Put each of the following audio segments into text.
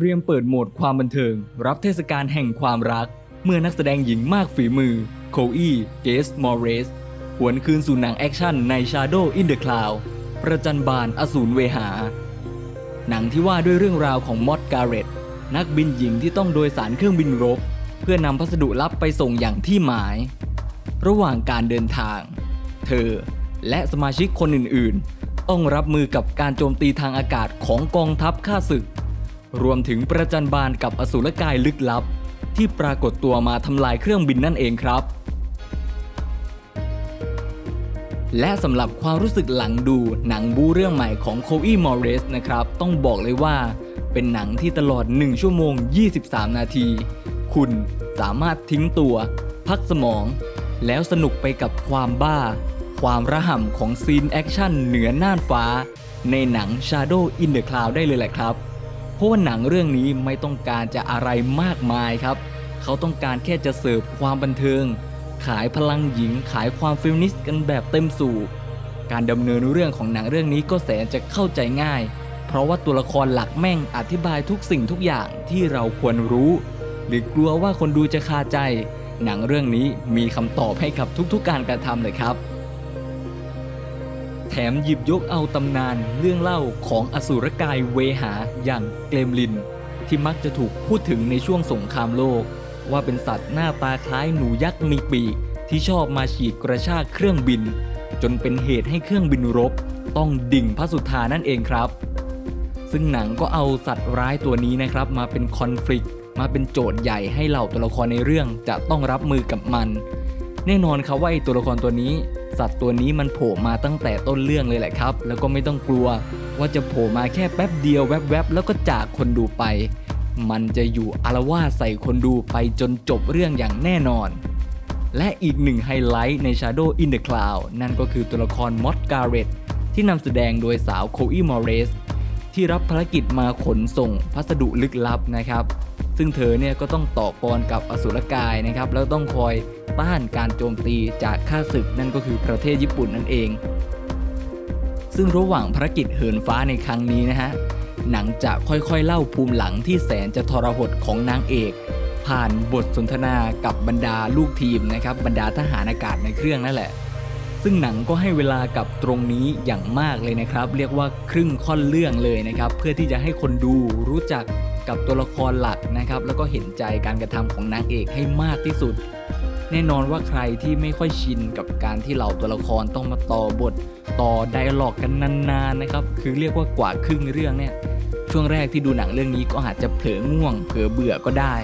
เตรียมเปิดโหมดความบันเทิง รับเทศกาลแห่งความรัก เมื่อนักแสดงหญิงมากฝีมือ โคอีเกสมอร์เรส หวนคืนสู่หนังแอคชั่นใน Shadow in the Cloud ประจันบานอสูรเวหา หนังที่ว่าด้วยเรื่องราวของมอดการ์เรตนักบินหญิงที่ต้องโดยสารเครื่องบินรบ เพื่อนำพัสดุลับไปส่งอย่างที่หมาย ระหว่างการเดินทาง เธอและสมาชิกคนอื่นๆ ต้องรับมือกับการโจมตีทางอากาศของกองทัพข้าศึก รวมถึงประจันบานกับอสูรกายลึกลับ ที่ปรากฏตัวมาทำลายเครื่องบินนั่นเองครับ และสำหรับความรู้สึกหลังดูหนังบูเรื่องใหม่ของโคอีมอร์เรสนะครับ ต้องบอกเลยว่า เป็นหนังที่ตลอด 1 ชั่วโมง 23 นาที คุณสามารถทิ้งตัว พักสมอง แล้วสนุกไปกับความบ้า ความระห่ำของซีนแอคชั่นเหนือน่านฟ้า ในหนัง Shadow in the Cloud ได้เลยแหละครับ เพราะว่าหนังเรื่องนี้ไม่ต้องการจะอะไรมากมายครับ เขาต้องการแค่จะเสิร์ฟความบันเทิง ขายพลังหญิงขายความเฟมินิสต์กันแบบเต็มสูบการดำเนินเรื่องของหนังเรื่องนี้ก็แสนจะเข้าใจง่าย เพราะว่าตัวละครหลักแม่งอธิบายทุกสิ่งทุกอย่างที่เราควรรู้ หรือกลัวว่าคนดูจะคาใจ หนังเรื่องนี้มีคำตอบให้กับทุกๆการกระทำเลยครับ แถมหยิบยกเอาตำนานเรื่องเล่าของอสูรกายเวหาอย่างเกลมลิน ที่มักจะถูกพูดถึงในช่วงสงครามโลก ว่าเป็นสัตว์หน้าตาคล้ายหนูยักษ์มีปีก ที่ชอบมาฉีกกระชากเครื่องบิน จนเป็นเหตุให้เครื่องบินรบ ต้องดิ่งพระสุธานั่นเองครับ ซึ่งหนังก็เอาสัตว์ร้ายตัวนี้นะครับ มาเป็นคอน FLICT มาเป็นโจทย์ใหญ่ให้เหล่าตัวละครในเรื่องจะต้องรับมือกับมัน แน่นอนครับว่าไอตัวละครตัวนี้ สัตว์ตัวนี้มันโผล่มาตั้งแต่ต้นเรื่องเลยแหละครับ แล้วก็ไม่ต้องกลัว ว่าจะโผล่มาแค่แป๊บเดียวแวบๆแล้วก็จากคนดูไป มันจะอยู่อารวาสใส่คนดูไปจนจบเรื่องอย่างแน่นอน และอีกหนึ่งไฮไลท์ใน Shadow in the Cloud นั่นก็คือตัวละครมอดการ์เรตที่นำแสดงโดยสาวโคอีมอร์เรสที่รับภารกิจมาขนส่งพัสดุลึกลับนะครับ ซึ่งเธอเนี่ยก็ต้องต่อกรกับอสุรกายนะครับแล้วต้องคอยต้านการโจมตีจากข้าศึกนั่นก็คือประเทศญี่ปุ่นนั่นเอง ซึ่งระหว่างภารกิจเหินฟ้าในครั้งนี้นะฮะหนังจะค่อยๆเล่าภูมิหลังที่แสนจะทรหดของนางเอก ผ่านบทสนทนากับบรรดาลูกทีมนะครับบรรดาทหารอากาศในเครื่องนั่นแหละ ซึ่งหนังก็ให้เวลากับตรงนี้อย่างมากเลยนะครับ เรียกว่าครึ่งค่อนเรื่องเลยนะครับ เพื่อที่จะให้คนดูรู้จักกับตัวละครหลักนะครับ แล้วก็เห็นใจการกระทำของนางเอกให้มากที่สุด แน่นอนว่าใครที่ไม่ค่อยชินกับการที่เหล่าตัวละครต้องมาต่อบทต่อไดอะล็อกกันนานๆนะครับ คือเรียกว่ากว่าครึ่งเรื่องเนี่ยช่วงแรกที่ดูหนังเรื่องนี้ก็อาจจะเผลอง่วง เผลอเบื่อก็ได้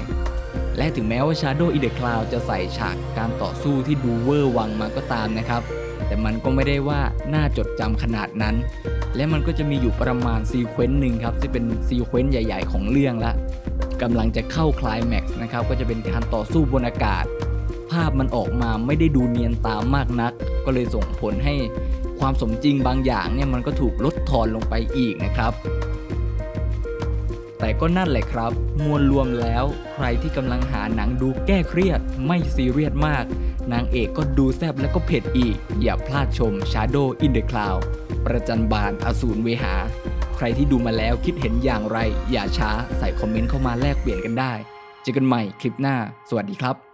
และถึงแม้ว่า Shadow in the Cloud จะใส่ฉากการต่อสู้ที่ดูเวอร์วังมาก็ตามนะครับ แต่มันก็ไม่ได้ว่าน่าจดจำขนาดนั้น และมันก็จะมีอยู่ประมาณซีเควนต์หนึ่งครับที่เป็นซีเควนต์ใหญ่ ๆ ของเรื่องละกำลังจะเข้าคลายแม็กซ์นะครับก็จะเป็นการต่อสู้บนอากาศ ภาพมันออกมาไม่ได้ดูเนียนตามมากนัก ก็เลยส่งผลให้ความสมจริงบางอย่างเนี่ยมันก็ถูกลดทอนลงไปอีกนะครับ แต่ก็นั่นแหละครับ มวลรวมแล้ว ใครที่กำลังหาหนังดูแก้เครียด ไม่ซีเรียสมาก นางเอกก็ดูแซบและก็เผ็ดอีก อย่าพลาดชม Shadow in the Cloud ประจันบานอสูรเวหา ใครที่ดูมาแล้วคิดเห็นอย่างไร อย่าช้าใส่คอมเมนต์เข้ามาแลกเปลี่ยนกันได้ เจอกันใหม่คลิปหน้า สวัสดีครับ